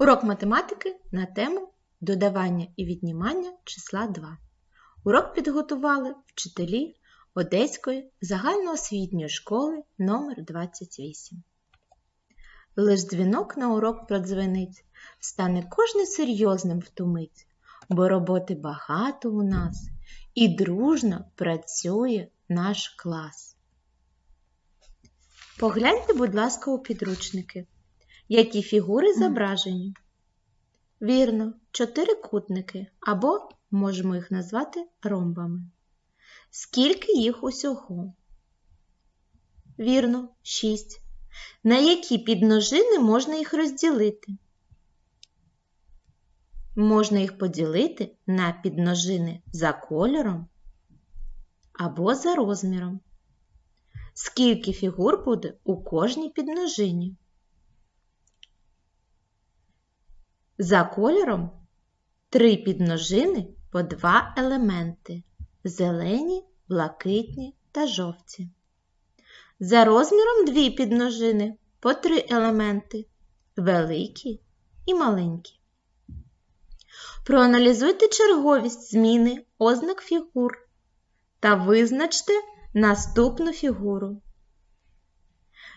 Урок математики на тему додавання і віднімання числа 2. Урок підготували вчителі Одеської загальноосвітньої школи номер 28. Лиш дзвінок на урок продзвенить, стане кожний серйозним в ту мить, бо роботи багато у нас і дружно працює наш клас. Погляньте, будь ласка, у підручники. Які фігури зображені? Вірно, чотирикутники або можемо їх назвати ромбами. Скільки їх усього? Вірно, шість. На які підножини можна їх розділити? Можна їх поділити на підножини за кольором або за розміром. Скільки фігур буде у кожній підножині? За кольором три підножини по два елементи зелені, блакитні та жовті. За розміром дві підножини по три елементи великі і маленькі. Проаналізуйте черговість зміни ознак фігур та визначте наступну фігуру.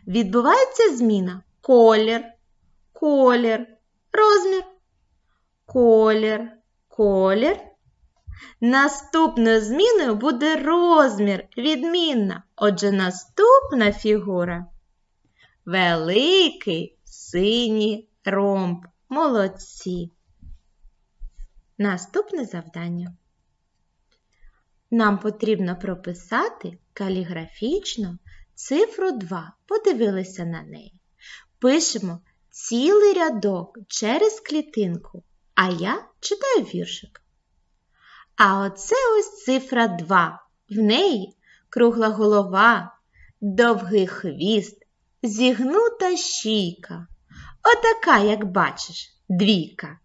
Відбувається зміна колір, колір, розмір, колір, колір. Наступною зміною буде розмір, відмінна. Отже, наступна фігура великий синій ромб. Молодці. Наступне завдання. Нам потрібно прописати каліграфічно цифру 2. Подивилися на неї. Пишемо цілий рядок через клітинку, а я читаю віршик. А оце ось цифра 2. В неї кругла голова, довгий хвіст, зігнута щійка. Отака, як бачиш, двійка.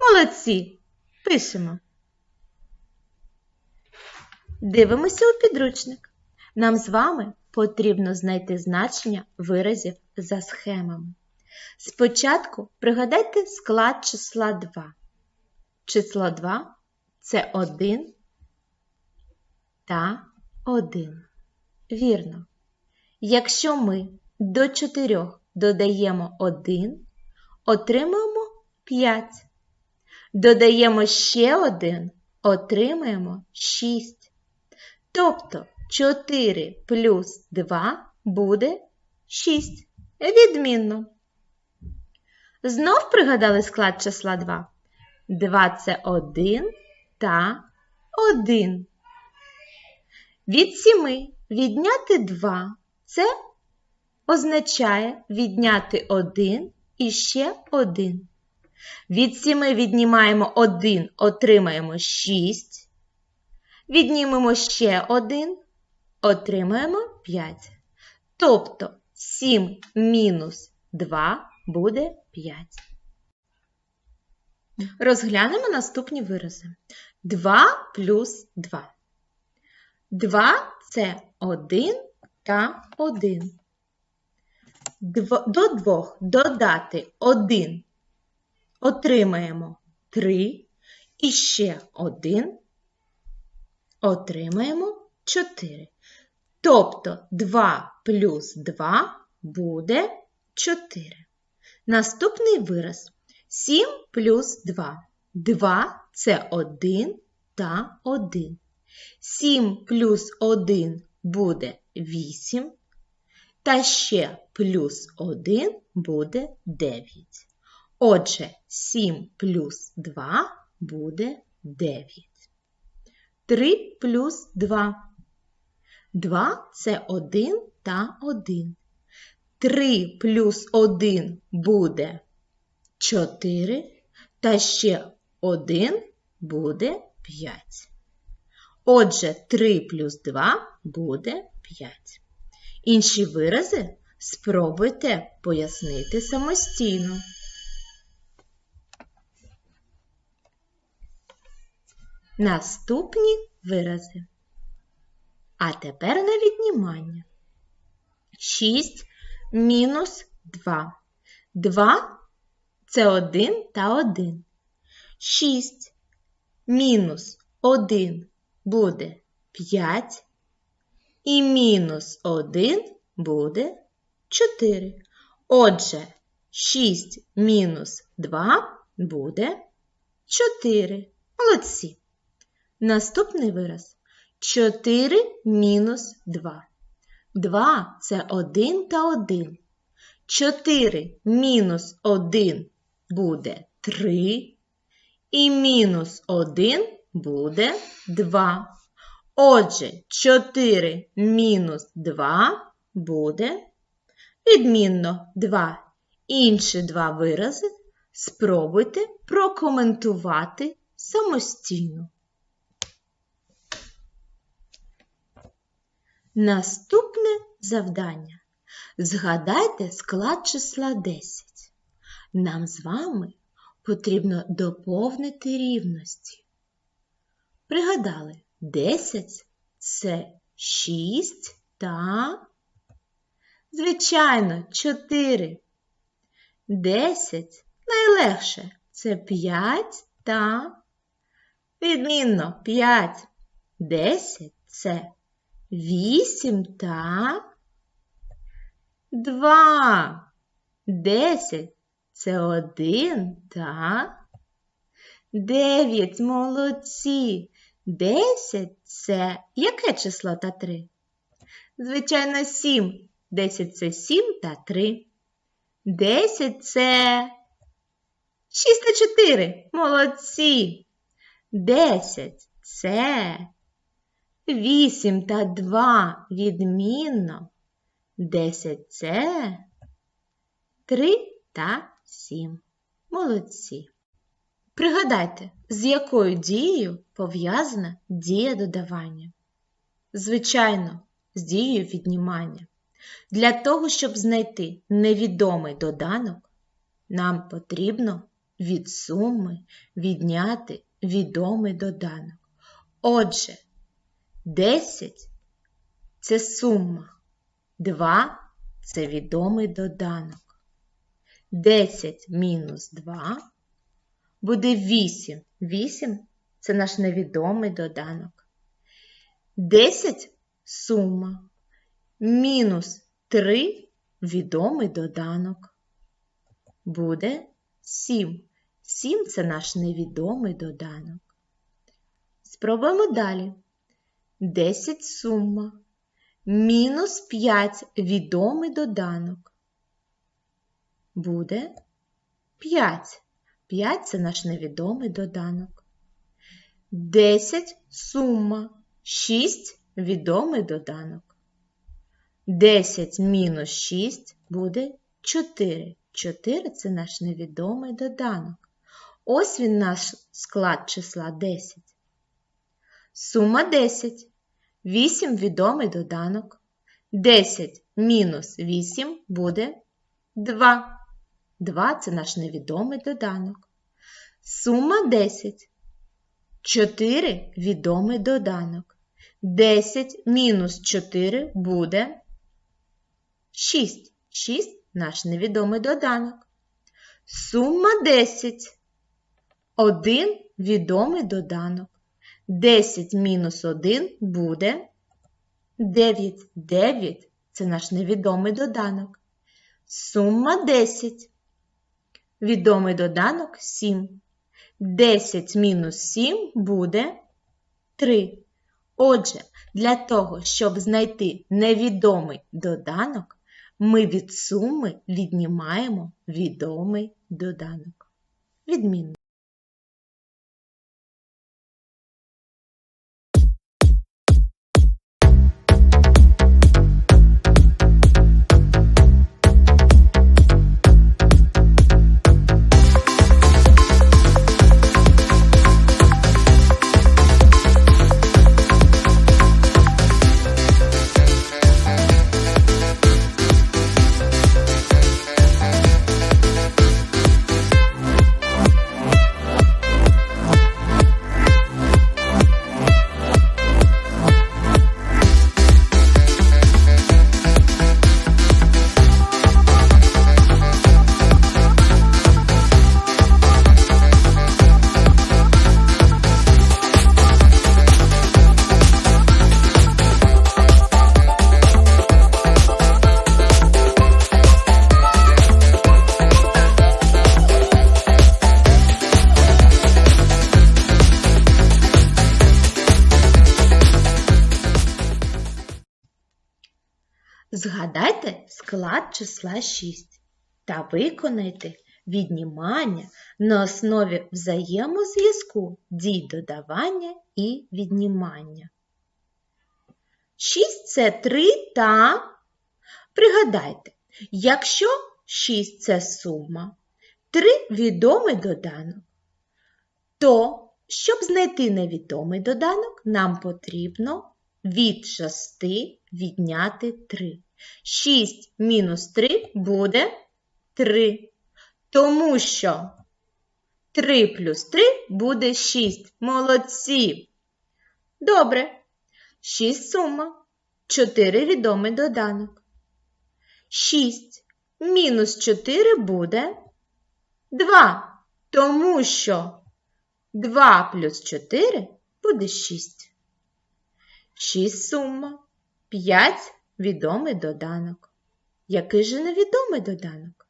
Молодці. Пишемо. Дивимося у підручник. Нам з вами потрібно знайти значення виразів за схемами. Спочатку пригадайте склад числа 2. Число 2 це 1 та 1. Вірно. Якщо ми до 4 додаємо 1, отримаємо 5. Додаємо ще 1, отримаємо 6. Тобто 4 плюс 2 буде 6. Відмінно. Знов пригадали склад числа 2. 2 це 1 та 1. Від 7 відняти 2 це означає відняти 1 і ще 1. Від 7 віднімаємо 1, отримаємо 6. Віднімемо ще 1, отримаємо 5. Тобто 7 мінус 2 буде 5. Розглянемо наступні вирази. 2 плюс 2. 2 це 1 та 1. До 2 додати 1 отримаємо 3 і ще 1 отримаємо 4. Тобто 2 плюс 2 буде 4. Наступний вираз 7 плюс 2. 2 це 1 та 1. 7 плюс 1 буде 8. Та ще плюс 1 буде 9. Отже, 7 плюс 2 буде 9. 3 плюс 2. 2 це 1 та 1. 3 плюс 1 буде 4, та ще 1 буде 5. Отже, 3 плюс 2 буде 5. Інші вирази спробуйте пояснити самостійно. Наступні вирази. А тепер на віднімання. 6 мінус 2. 2 це 1 та 1. 6 мінус 1 буде 5. І мінус 1 буде 4. Отже, 6 мінус 2 буде 4. Молодці. Наступний вираз 4 мінус 2. 2 це 1 та 1. 4 мінус 1 буде 3. І мінус 1 буде 2. Отже, 4 мінус 2 буде відмінно 2. Інші два вирази спробуйте прокоментувати самостійно. Наступне завдання. Згадайте склад числа 10. Нам з вами потрібно доповнити рівності. Пригадали, 10 це 6 та, звичайно, 4. 10 найлегше це 5 та відмінно 5. 10 це 8 та 2. 10 це 1 та 9. Молодці. 10 це яке число та 3? Звичайно, 7. 10 це 7 та 3. 10 це 6 та 4. Молодці. 10 це 8 та 2 відмінно. 10 це 3 та 7. Молодці. Пригадайте, з якою дією пов'язана дія додавання? Звичайно, з дією віднімання. Для того, щоб знайти невідомий доданок, нам потрібно від суми відняти відомий доданок. Отже, 10 це сума, 2 це відомий доданок. 10 мінус 2 буде 8. 8 це наш невідомий доданок. 10 сума. Мінус 3 відомий доданок. Буде 7. 7 це наш невідомий доданок. Спробуємо далі. 10 сума. Мінус 5 відомий доданок. Буде 5. 5 це наш невідомий доданок. 10 сума. 6 відомий доданок. 10 мінус 6 буде 4. 4 це наш невідомий доданок. Ось він наш склад числа 10. Сума 10. 8 відомий доданок. 10 мінус 8 буде 2. 2 це наш невідомий доданок. Сума 10. 4 відомий доданок. 10 мінус 4 буде 6. 6 наш невідомий доданок. Сума 10. 1 відомий доданок. 10 мінус 1 буде 9. 9 це наш невідомий доданок. Сума 10. Відомий доданок 7. 10 мінус 7 буде 3. Отже, для того, щоб знайти невідомий доданок, ми від суми віднімаємо відомий доданок. Відмінно. Згадайте склад числа 6 та виконайте віднімання на основі взаємозв'язку дій додавання і віднімання. 6 це 3 та пригадайте, якщо 6 це сума, 3 відомий доданок, то щоб знайти невідомий доданок, нам потрібно від 6 відняти 3. 6 мінус 3 буде 3. Тому що 3 плюс 3 буде 6. Молодці. Добре. 6 сума. 4 відомий доданок. 6 мінус 4 буде 2. Тому що 2 плюс 4 буде 6. 6 сума. 5 відомий доданок. Який же невідомий доданок?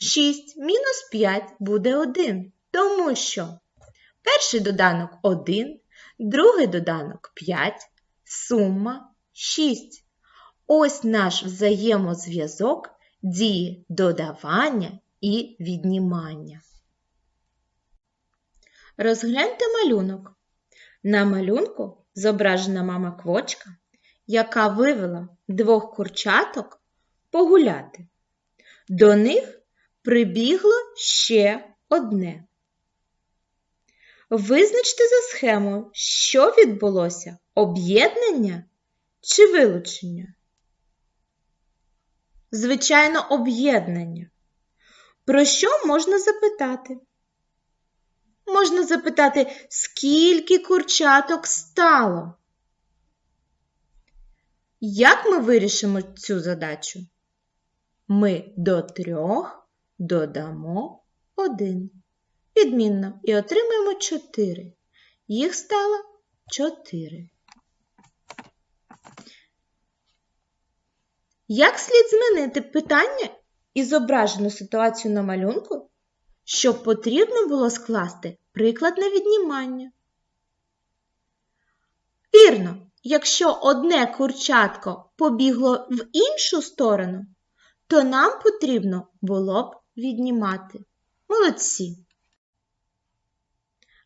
6 мінус 5 буде 1, тому що перший доданок 1, другий доданок 5, сума 6. Ось наш взаємозв'язок дії додавання і віднімання. Розгляньте малюнок. На малюнку зображена мама квочка, яка вивела двох курчаток погуляти. До них прибігло ще одне. Визначте за схемою, що відбулося об'єднання чи вилучення? Звичайно, об'єднання. Про що можна запитати? Можна запитати, скільки курчаток стало? Як ми вирішимо цю задачу? Ми до трьох додамо один. Відмінно. І отримаємо 4. Їх стало 4. Як слід змінити питання і зображену ситуацію на малюнку, щоб потрібно було скласти приклад на віднімання? Вірно, якщо одне курчатко побігло в іншу сторону, то нам потрібно було б віднімати. Молодці.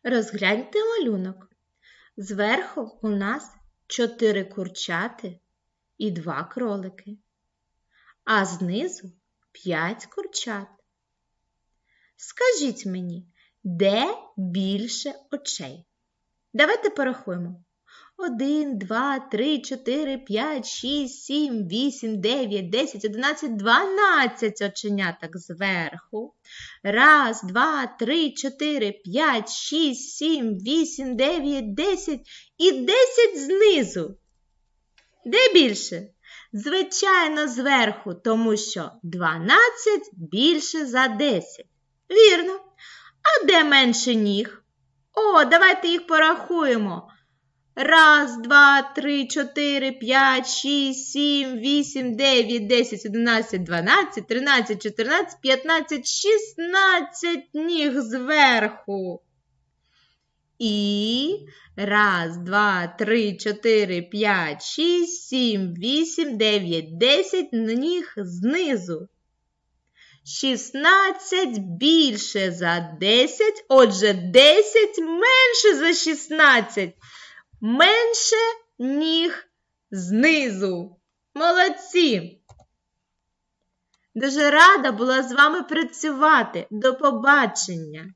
Розгляньте малюнок. Зверху у нас чотири курчати і два кролики, а знизу п'ять курчат. Скажіть мені, де більше очей? Давайте порахуємо. 1, 2, 3, 4, 5, 6, 7, 8, 9, 10, 11, 12 оченяток зверху. Раз, два, три, чотири, п'ять, шість, сім, вісім, дев'ять, десять і десять знизу. Де більше? Звичайно, зверху, тому що 12 більше за 10. Вірно. А де менше ніг? О, давайте їх порахуємо. Раз, два, три, чотири, п'ять, шість, сім, вісім, дев'ять, десять, одинадцять, дванадцять, тринадцять, чотирнадцять, п'ятнадцять, шістнадцять ніг зверху. І раз, два, три, чотири, п'ять, шість, сім, вісім, дев'ять, десять ніг знизу. Шістнадцять більше за десять, отже, десять менше за шістнадцять менше ніг знизу. Молодці! Дуже рада була з вами працювати. До побачення!